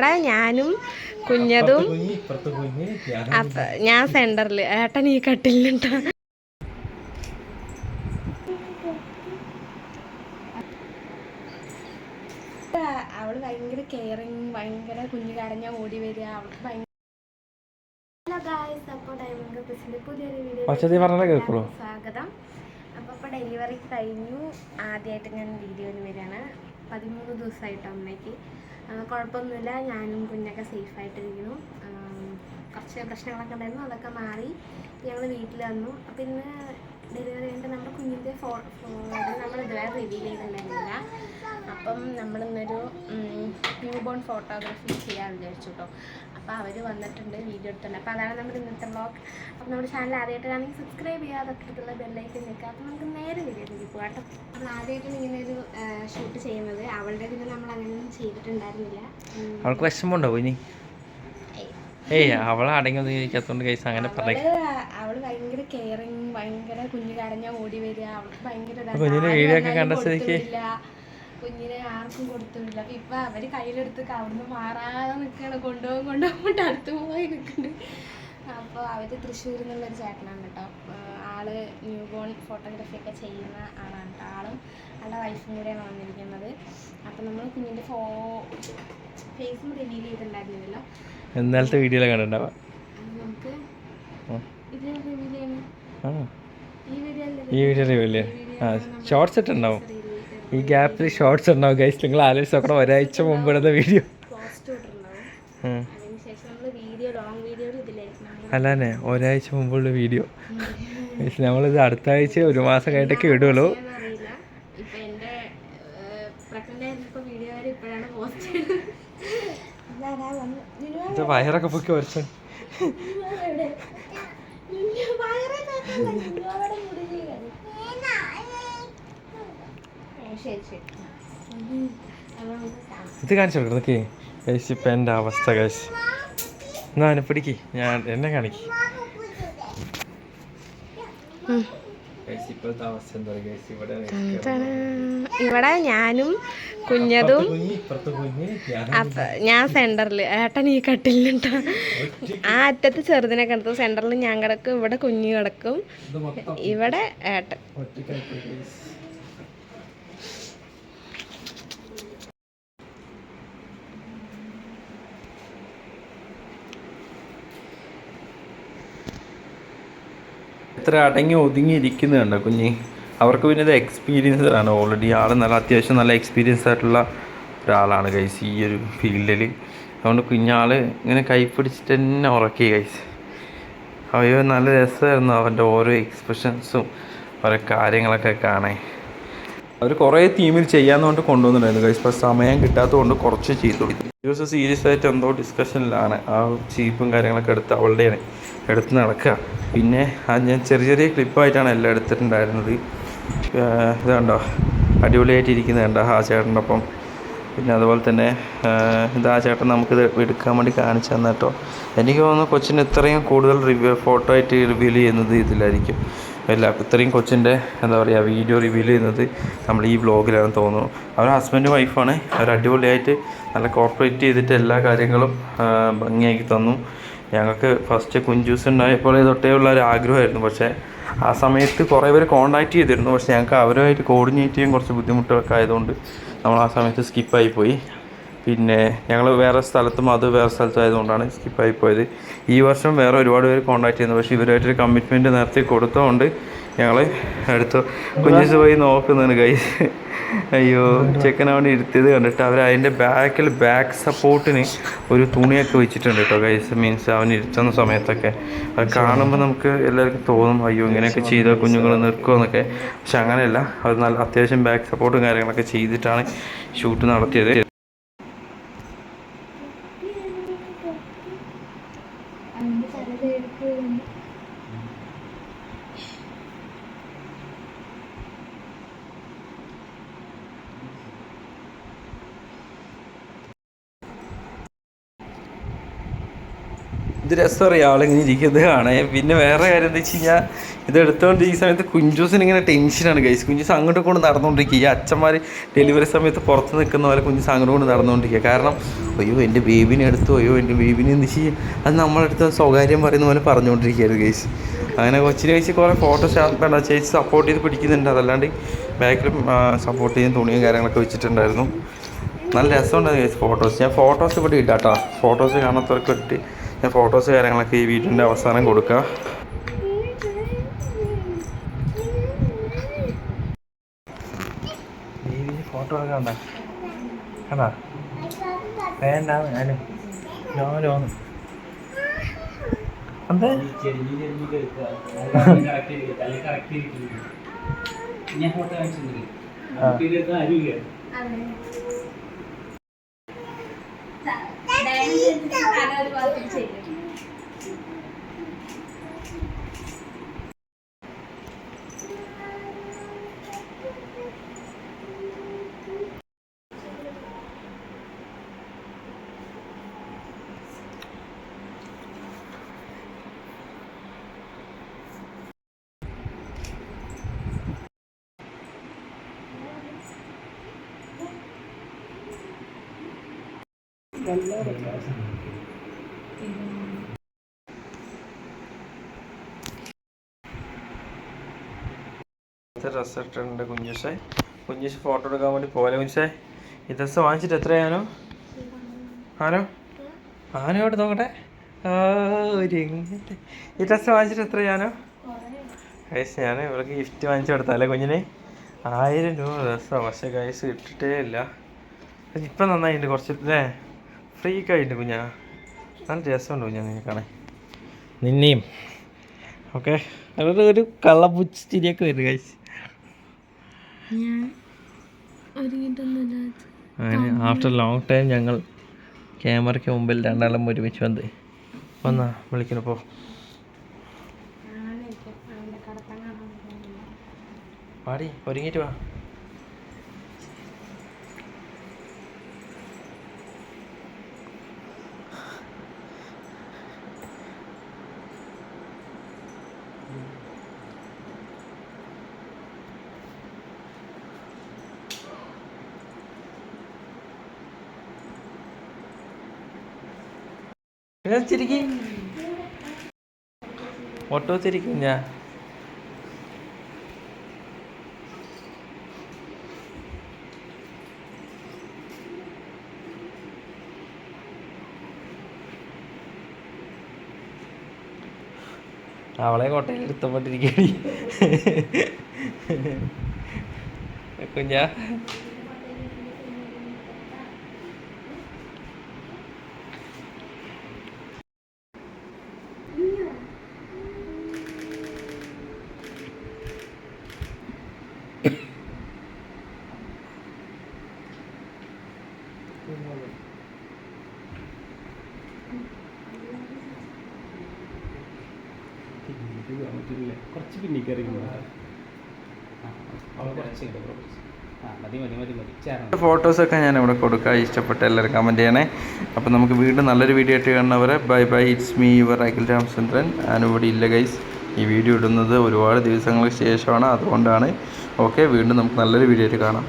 ഇവിടെ ഞാനും കുഞ്ഞതും അപ്പൊ ഞാൻ സെന്ററിൽ ഏട്ടൻ ഈ കട്ടിലുണ്ട് അവൾ ഭയങ്കര കെയറിങ് ഭയങ്കര കുഞ്ഞു കരഞ്ഞ ഓടി വരിക അവൾക്ക് ഭയങ്കര സ്വാഗതം. അപ്പോൾ ഇപ്പോൾ ഡെലിവറി കഴിഞ്ഞു. ആദ്യമായിട്ട് ഞാൻ വീഡിയോയിൽ വരികയാണ്. പതിമൂന്ന് ദിവസമായിട്ട് അമ്മയ്ക്ക്. കുഴപ്പമൊന്നുമില്ല. ഞാനും കുഞ്ഞൊക്കെ സേഫായിട്ടിരിക്കുന്നു കുറച്ച് പ്രശ്നങ്ങളൊക്കെ ഉണ്ടായിരുന്നു. അതൊക്കെ മാറി ഞങ്ങൾ വീട്ടിൽ വന്നു. അപ്പം ഇന്ന് ഡെലിവറി കഴിഞ്ഞിട്ട് നമ്മുടെ കുഞ്ഞിന്റെ ഫോ നമ്മൾ ഇതുവരെ റിവീൽ ചെയ്തിട്ടുണ്ടായിരുന്നില്ല. അപ്പം നമ്മളിന്നൊരു ന്യൂ ബോൺ ഫോട്ടോഗ്രാഫി ചെയ്യാൻ വിചാരിച്ചു കേട്ടോ അപ്പോൾ അവർ വന്നിട്ടുണ്ട് വീഡിയോ എടുത്തിട്ടുണ്ട്. അപ്പോൾ അതാണ് നമ്മുടെ ഇന്നത്തെ ബ്ലോഗ് അപ്പോൾ നമ്മുടെ ചാനൽ ആദ്യമായിട്ടാണെങ്കിൽ സബ്സ്ക്രൈബ് ചെയ്യുക തൊട്ടടുത്തുള്ള ബെല്ലൈക്കൻ നിൽക്കുക. അപ്പോൾ നമുക്ക് നേരെ വീഡിയോയിലേക്ക് പോകാം കേട്ടോ. നമ്മൾ ആദ്യമായിട്ടാണ് ഇങ്ങനെ ഒരു ഷൂട്ട് ചെയ്യുന്നത്. അവളുടെ ഇതിൽ നമ്മൾ അങ്ങനെയൊന്നും ചെയ്തിട്ടുണ്ടായിരുന്നില്ല. അവൾക്ക് വിഷമമുണ്ടോ ഇനി? ഏയ്. അവളെ അടങ്ങി ഒന്നും ഇരിക്കാത്തോണ്ട് കൈസ് അങ്ങനെ പറയും. അവൾ ഭയങ്കര കെയറിങ് ഭയങ്കര കുഞ്ഞു കരഞ്ഞ ഓടി വരിക. അവൾക്ക് ഭയങ്കര. കുഞ്ഞിന്റെ വീഡിയോ ഒക്കെ കണ്ട സ്ഥിതിക്ക്. കുഞ്ഞിനെ ആർക്കും കൊടുത്തില്ല അപ്പൊ ഇപ്പൊ അവർ കയ്യിലെടുത്ത് അവിടുന്ന് മാറാതെ നിൽക്കണം കൊണ്ടുപോകും കൊണ്ടുപോയിട്ട് അടുത്ത് പോയി നിൽക്കുന്നുണ്ട് അപ്പോൾ അവർ തൃശ്ശൂരിൽ നിന്നുള്ളൊരു ചേട്ടനാണ് കേട്ടോ. ആൾ ന്യൂ ബോൺ ഫോട്ടോഗ്രാഫി ഒക്കെ ചെയ്യുന്ന ആളാണ് കേട്ടോ. ആളും ആളുടെ വൈഫും കൂടെയാണ് വന്നിരിക്കുന്നത്. അപ്പം നമ്മൾ കുഞ്ഞിന്റെ ഫോ ഫേസും റിവീൽ ചെയ്തിട്ടുണ്ടായിരുന്നില്ലല്ലോ. എന്നാലത്തെ വീഡിയോ കണ്ടിട്ടുണ്ടാവാ? നമുക്ക് ഇത് റിവീൽ ചെയ്യണം? ആ ഈ വീഡിയോ ഷോർട്സ് ഇട്ടുണ്ടാവും. ഈ ഗ്യാപ്പിൽ ഷോർട്സ് ഉണ്ടാവും ഗൈസ് നിങ്ങൾ ആലോചിച്ച് നോക്കണം. ഒരാഴ്ച മുമ്പ് ഇടുന്ന വീഡിയോ അല്ലാന്നെ ഒരാഴ്ച മുമ്പുള്ള വീഡിയോ നമ്മളിത് അടുത്ത ആഴ്ച ഒരു മാസം കഴിഞ്ഞിട്ടൊക്കെ ഇടുള്ളൂ. ഇത് വയറൊക്കെ പൊക്കി വരച്ചു ശരി ശരി അത് നമുക്ക് കാണാം ഇത് കാണിച്ചു ഗൈസ് ഇപ്പം എന്റെ അവസ്ഥ ഗൈസ് എന്നാ അവനെ പിടിക്ക്. ഞാൻ എന്നെ കാണിക്ക്. ഇവിടെ ഞാനും കുഞ്ഞതും ഞാൻ സെന്ററിൽ ഏട്ടൻ ഈ കട്ടിലുണ്ടാ ആ അറ്റത്ത് ചെറുതിനെ കിടത്തും. സെന്ററിൽ ഞാൻ കിടക്കും ഇവിടെ കുഞ്ഞു കിടക്കും. ഇവിടെ ഏട്ടൻ. എത്ര അടങ്ങി ഒതുങ്ങി ഇരിക്കുന്നുണ്ടോ കുഞ്ഞി? അവർക്ക് പിന്നെ ഇത് എക്സ്പീരിയൻസ്ഡ് ആണ്. ഓൾറെഡി ആൾ നല്ല അത്യാവശ്യം നല്ല എക്സ്പീരിയൻസ് ആയിട്ടുള്ള ഒരാളാണ് ഗൈസ് ഈ ഒരു ഫീൽഡിൽ അതുകൊണ്ട് കുഞ്ഞാൾ ഇങ്ങനെ കൈ പിടിച്ചിട്ട് തന്നെ ഉറക്കി ഗൈസ് അയ്യോ നല്ല രസമായിരുന്നു അവന്റെ ഓരോ എക്സ്പ്രഷൻസും ഓരോ കാര്യങ്ങളൊക്കെ കാണാൻ. അവർ കുറേ തീമിൽ ചെയ്യാന്നുകൊണ്ട് കൊണ്ടുവന്നിട്ടുണ്ടായിരുന്നു ഗൈസ് ഇപ്പോൾ സമയം കിട്ടാത്തതുകൊണ്ട് കുറച്ച് ചെയ്തു. ദിവസം സീരിയസ് ആയിട്ട് എന്തോ ഡിസ്കഷനിലാണ് ആ ചീപ്പും കാര്യങ്ങളൊക്കെ എടുത്ത് അവളുടെയാണ് എടുത്ത് നടക്കുക. പിന്നെ ആ ഞാൻ ചെറിയ ചെറിയ ക്ലിപ്പായിട്ടാണ് എല്ലാം എടുത്തിട്ടുണ്ടായിരുന്നത്. ഇതുണ്ടോ അടിപൊളിയായിട്ട് ഇരിക്കുന്നത് കണ്ടോ ആ ചേട്ടന്റെ ഒപ്പം പിന്നെ അതുപോലെ തന്നെ ഇതാ ആ ചേട്ടൻ നമുക്കിത് എടുക്കാൻ വേണ്ടി കാണിച്ചു തന്നെ കേട്ടോ. എനിക്ക് തോന്നുന്നു കൊച്ചിന് ഇത്രയും കൂടുതൽ റിവ്യൂ ഫോട്ടോ ആയിട്ട് റിവ്യൂ ചെയ്യുന്നത് ഇതിലായിരിക്കും. എല്ലാ ഇത്രയും കൊച്ചിന്റെ എന്താ പറയുക വീഡിയോ റിവ്യൂ ചെയ്യുന്നത് നമ്മൾ ഈ വ്ളോഗിലാണെന്ന് തോന്നുന്നു. അവർ ഹസ്ബൻഡ് വൈഫാണ് അവർ അടിപൊളിയായിട്ട് നല്ല കോർപ്പറേറ്റ് ചെയ്തിട്ട് എല്ലാ കാര്യങ്ങളും ഭംഗിയാക്കി തന്നു. ഞങ്ങൾക്ക് ഫസ്റ്റ് കുഞ്ചൂസ് ഉണ്ടായപ്പോൾ തൊട്ടേ ഉള്ള ഒരു ആഗ്രഹമായിരുന്നു. പക്ഷേ ആ സമയത്ത് കുറേ പേര് കോണ്ടാക്ട് ചെയ്തിരുന്നു. പക്ഷേ ഞങ്ങൾക്ക് അവരുമായിട്ട് കോർഡിനേറ്റ് ചെയ്യാൻ കുറച്ച് ബുദ്ധിമുട്ടൊക്കെ ആയതുകൊണ്ട് നമ്മൾ ആ സമയത്ത് സ്കിപ്പായി പോയി. പിന്നെ ഞങ്ങൾ വേറെ സ്ഥലത്തും അത് വേറെ സ്ഥലത്തും ആയതുകൊണ്ടാണ് സ്കിപ്പായി പോയത്. ഈ വർഷം വേറെ ഒരുപാട് പേര് കോൺടാക്ട് ചെയ്യുന്നു. പക്ഷേ ഇവരുമായിട്ടൊരു കമ്മിറ്റ്മെന്റ് നേരത്തെ കൊടുത്തതുകൊണ്ട് ഞങ്ങൾ എടുത്തു കുഞ്ഞു പോയി നോക്കുന്നതാണ് കൈ അയ്യോ ചെക്കൻ അവിടെ ഇരുത്തിയത് കണ്ടിട്ട് അവർ അതിന്റെ ബാക്കിൽ ബാക്ക് സപ്പോർട്ടിന് ഒരു തുണിയൊക്കെ വെച്ചിട്ടുണ്ട് കേട്ടോ ഗൈസ് മീൻസ് അവൻ ഇരുത്തുന്ന സമയത്തൊക്കെ. അത് കാണുമ്പോൾ നമുക്ക് എല്ലാവർക്കും തോന്നും അയ്യോ ഇങ്ങനെയൊക്കെ ചെയ്താൽ കുഞ്ഞുങ്ങൾ നിൽക്കുമെന്നൊക്കെ പക്ഷെ അങ്ങനെയല്ല. അത് നല്ല അത്യാവശ്യം ബാക്ക് സപ്പോർട്ടും കാര്യങ്ങളൊക്കെ ചെയ്തിട്ടാണ് ഷൂട്ട് നടത്തിയത്. ഇത് രസമറിയാം ആളിങ്ങനെ ഇരിക്കുന്നത് കാണേ പിന്നെ വേറെ കാര്യം എന്താ വെച്ച് കഴിഞ്ഞാൽ ഇത് എടുത്തുകൊണ്ട് ഈ സമയത്ത് കുഞ്ചൂസിന് ഇങ്ങനെ ടെൻഷനാണ് ഗൈസ് കുഞ്ചൂസ് അങ്ങോട്ട് കൊണ്ട് നടന്നുകൊണ്ടിരിക്കുക ഈ അച്ഛന്മാർ ഡെലിവറി സമയത്ത് പുറത്ത് നിൽക്കുന്ന പോലെ കുഞ്ചൂസ് അങ്ങോട്ട് കൊണ്ട് നടന്നുകൊണ്ടിരിക്കുക കാരണം അയ്യോ എന്റെ ബേബിനെ എടുത്തു. അയ്യോ എന്റെ ബേബിനെ എന്ന് വെച്ച് അത് നമ്മളെടുത്ത് സ്വകാര്യം പറയുന്ന പോലെ പറഞ്ഞുകൊണ്ടിരിക്കുകയായിരുന്നു ഗൈസ് അങ്ങനെ കൊച്ചിനെ വെച്ച് കുറേ ഫോട്ടോസ് വേണ്ട ചേച്ചി സപ്പോർട്ട് ചെയ്ത് പിടിക്കുന്നുണ്ട്. അതല്ലാണ്ട് ബാക്കിലും സപ്പോർട്ട് ചെയ്യുന്ന തുണിയും കാര്യങ്ങളൊക്കെ വെച്ചിട്ടുണ്ടായിരുന്നു. നല്ല രസമുണ്ടായിരുന്നു ഗൈസ് ഫോട്ടോസ് ഞാൻ ഫോട്ടോസ് ഇവിടെ ഇടാം ഫോട്ടോസ് കാണാത്തവർക്ക് ഇട്ട് ഞാൻ ഫോട്ടോസ് കാര്യങ്ങളൊക്കെ ഈ വീട്ടിന്റെ അവസാനം കൊടുക്കാം. ഫോട്ടോ ഒക്കെ കണ്ട? കണ്ടാ? വേണ്ട ഞാനും ഞാൻ ഫോട്ടോ കാണിച്ചിട്ടുണ്ട്. ആ. ഡ്രസ്സ് ഇട്ടിട്ടുണ്ട് കുഞ്ഞുസ് ഫോട്ടോ എടുക്കാൻ വേണ്ടി പോലെ കുഞ്ഞുസേ ഈ ഡ്രസ്സ് വാങ്ങിച്ചിട്ട് എത്രയാനോ? ആനോ? ആനയോട് നോക്കട്ടെ? ആ ഒരു ഈ ഡ്രസ്സ് വാങ്ങിച്ചിട്ട് എത്രയാനോ? കൈസ് ഞാൻ ഇവർക്ക് ഗിഫ്റ്റ് വാങ്ങിച്ചു കൊടുത്താലേ കുഞ്ഞിന്? ആയിരം രൂപ ഡ്രസ്സാണ് പക്ഷെ കൈസ് ഇട്ടിട്ടേ ഇല്ല. ഇപ്പം നന്നായിട്ടുണ്ട് കുറച്ച് അല്ലേ ഫ്രീ ആയിട്ടുണ്ട് കുഞ്ഞാ. നല്ല രസമുണ്ട് കുഞ്ഞാ നിനക്കാണേ നിന്നെയും. ഓക്കെ അവരുടെ ഒരു കള്ളപ്പുച്ചിരിയൊക്കെ വരും ഒരുങ്ങിട്ടൊന്നുമില്ല അങ്ങനെ ആഫ്റ്റർ ലോങ് ടൈം ഞങ്ങൾ ക്യാമറയ്ക്ക് മുമ്പിൽ രണ്ടാളും ഒരുമിച്ച് വന്ന്. വന്നാ വിളിക്കണപ്പോ പാടി ഒരുങ്ങിയിട്ട് വാ. ചിരിക്കും ഓട്ടോ ചിരിക്കും ഞാൻ. അവളെ കോട്ടയിൽ എടുത്തപ്പെട്ടിരിക്കടി കുഞ്ഞാ. കുറച്ച് പിന്നിക്ക് ഇറങ്ങി കുറച്ച് ആ മതി മതി മതി മതി. ചേരണം ഫോട്ടോസൊക്കെ ഞാൻ ഇവിടെ കൊടുക്കാം. ഇഷ്ടപ്പെട്ട എല്ലാവരും കമന്റ് ചെയ്യണേ. അപ്പോൾ നമുക്ക് വീണ്ടും നല്ലൊരു വീഡിയോ ആയിട്ട് കാണുന്നവരെ. Bye bye it's me your Akhil Ramachandran ഞാനിവിടെ ഇല്ല ഗൈസ് ഈ വീഡിയോ ഇടുന്നത് ഒരുപാട് ദിവസങ്ങൾക്ക് ശേഷമാണ്. അതുകൊണ്ടാണ്. ഓക്കെ വീണ്ടും നമുക്ക് നല്ലൊരു വീഡിയോ ആയിട്ട് കാണാം.